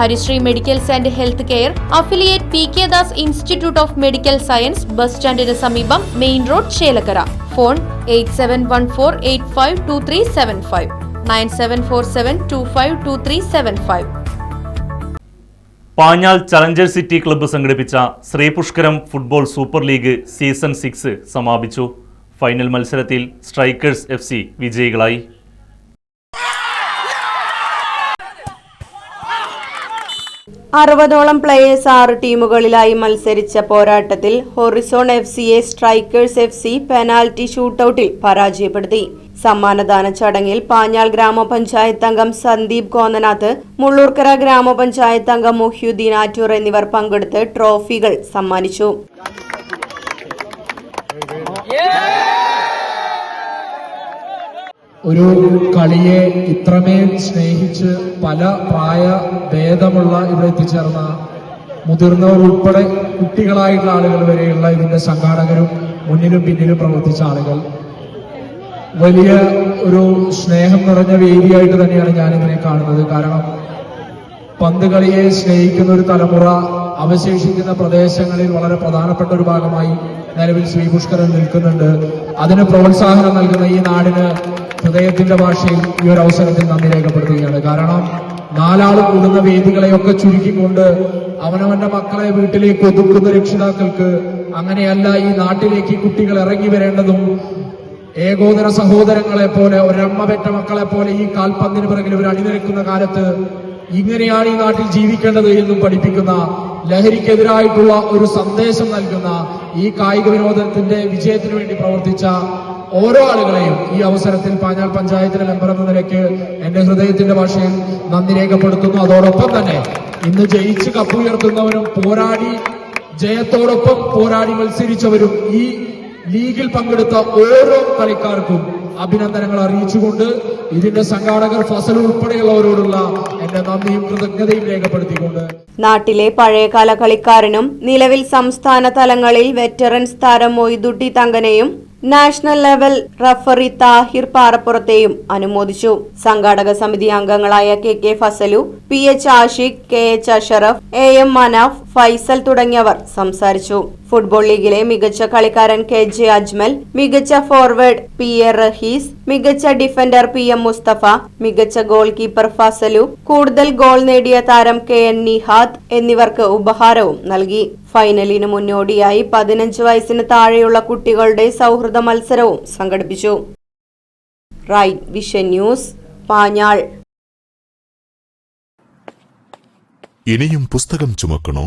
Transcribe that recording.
Harisree medicals and health care affiliate P K Das institute of medical science bus സ്റ്റാൻഡിന് സമീപം main road Chelakkara. Phone eight seven one four eight five two three seven five. Nine seven four seven two five two three seven five. Challenger city club സംഘടിപ്പിച്ച Sreepushkaram football super league season six സമാപിച്ചു. Final മത്സരത്തിൽ strikers F വിജയികളായി. അറുപതോളം players ആറ് ടീമുകളിലായി മത്സരിച്ച പോരാട്ടത്തിൽ horizon F സിയെ സ്ട്രൈക്കേഴ്സ് എഫ് സി പെനാൽറ്റി ഷൂട്ടൌട്ടിൽ പരാജയപ്പെടുത്തി. സമ്മാനദാന ചടങ്ങിൽ പാഞ്ഞാൽ ഗ്രാമപഞ്ചായത്ത് അംഗം സന്ദീപ് കോന്നനാഥ് മുള്ളൂർക്കര ഗ്രാമപഞ്ചായത്ത് അംഗം മുഹ്യുദ്ദീൻ ആറ്റൂർ എന്നിവർ പങ്കെടുത്ത് ട്രോഫികൾ സമ്മാനിച്ചു. ഒരു കളിയെ ഇത്രമേൽ സ്നേഹിച്ച് പല പ്രായ ഭേദമുള്ള ഇവിടെ എത്തിച്ചേർന്ന മുതിർന്നവർ ഉൾപ്പെടെ കുട്ടികളായിട്ടുള്ള ആളുകൾ വരെയുള്ള ഇതിന്റെ സംഘാടകരും മുന്നിലും പിന്നിലും പ്രവർത്തിച്ച ആളുകൾ. വലിയ ഒരു സ്നേഹം നിറഞ്ഞ വേദിയായിട്ട് തന്നെയാണ് ഞാൻ ഇതിനെ കാണുന്നത്. കാരണം പന്ത് കളിയെ സ്നേഹിക്കുന്ന ഒരു തലമുറ അവശേഷിക്കുന്ന പ്രദേശങ്ങളിൽ വളരെ പ്രധാനപ്പെട്ട ഒരു ഭാഗമായി നിലവിൽ ശ്രീ പുഷ്കരൻ നിൽക്കുന്നുണ്ട്. അതിന് പ്രോത്സാഹനം നൽകുന്ന ഈ നാടിന് ഹൃദയത്തിന്റെ ഭാഷയിൽ ഈ ഒരു അവസരത്തിൽ നന്ദി രേഖപ്പെടുത്തുകയാണ്. കാരണം നാലാൾ കൂടുന്ന വേദികളെയൊക്കെ ചുരുക്കിക്കൊണ്ട് അവനവന്റെ മക്കളെ വീട്ടിലേക്ക് ഒതുക്കുന്ന രക്ഷിതാക്കൾക്ക് അങ്ങനെയല്ല ഈ നാട്ടിലേക്ക് കുട്ടികൾ ഇറങ്ങി വരേണ്ടതും ഏകോദര സഹോദരങ്ങളെ പോലെ ഒരമ്മ പെറ്റ മക്കളെ പോലെ ഈ കാൽപന്തിന് പിറകിൽ ഇവർ അണിനിരക്കുന്ന കാലത്ത് ഇങ്ങനെയാണ് ഈ നാട്ടിൽ ജീവിക്കേണ്ടത് എന്നും പഠിപ്പിക്കുന്ന ലഹരിക്കെതിരായിട്ടുള്ള ഒരു സന്ദേശം നൽകുന്ന ഈ കായിക വിനോദത്തിന്റെ വിജയത്തിന് വേണ്ടി പ്രവർത്തിച്ച ഓരോ ആളുകളെയും ഈ അവസരത്തിൽ പാഞ്ഞാൽ പഞ്ചായത്തിലെ മെമ്പർ എന്ന നിലയ്ക്ക് എന്റെ ഹൃദയത്തിന്റെ ഭാഷയിൽ നന്ദി രേഖപ്പെടുത്തുന്നു. അതോടൊപ്പം തന്നെ ഇന്ന് ജയിച്ച് കപ്പുയർത്തുന്നവരും പോരാടി ജയത്തോടൊപ്പം പോരാടി മത്സരിച്ചവരും ഈ ലീഗിൽ പങ്കെടുത്ത ഓരോ കളിക്കാർക്കും അഭിനന്ദനങ്ങൾ അറിയിച്ചുകൊണ്ട് ഇതിന്റെ സംഘാടകർ ഫസൽ ഉൾപ്പെടെയുള്ളവരോടുള്ള എന്റെ നന്ദിയും കൃതജ്ഞതയും രേഖപ്പെടുത്തിക്കൊണ്ട്. നാട്ടിലെ പഴയകാല കളിക്കാരനും നിലവിൽ സംസ്ഥാന തലങ്ങളിൽ വെറ്ററൻസ് താരം മൊയ്തുട്ടി തങ്കനെയും നാഷണൽ ലെവൽ റഫറി താഹിർ പാറപ്പുറത്തെയും അനുമോദിച്ചു. സംഘാടക സമിതി അംഗങ്ങളായ K K Fazalu P H Ashiq K H Ashraf A M Manaf Faisal തുടങ്ങിയവർ സംസാരിച്ചു. ഫുട്ബോൾ ലീഗിലെ മികച്ച കളിക്കാരൻ കെ ജെ അജ്മൽ മികച്ച ഫോർവേഡ് പി എ റഹീസ് മികച്ച ഡിഫൻഡർ പി എം മുസ്തഫ മികച്ച ഗോൾ കീപ്പർ ഫസലു കൂടുതൽ ഗോൾ നേടിയ താരം കെ എൻ നിഹാദ് എന്നിവർക്ക് ഉപഹാരവും നൽകി. ഫൈനലിന് മുന്നോടിയായി പതിനഞ്ച് വയസ്സിന് താഴെയുള്ള കുട്ടികളുടെ സൗഹൃദ മത്സരവും സംഘടിപ്പിച്ചു. Right vision news Panjal. ഇനിയും പുസ്തകം ചുമക്കണോ?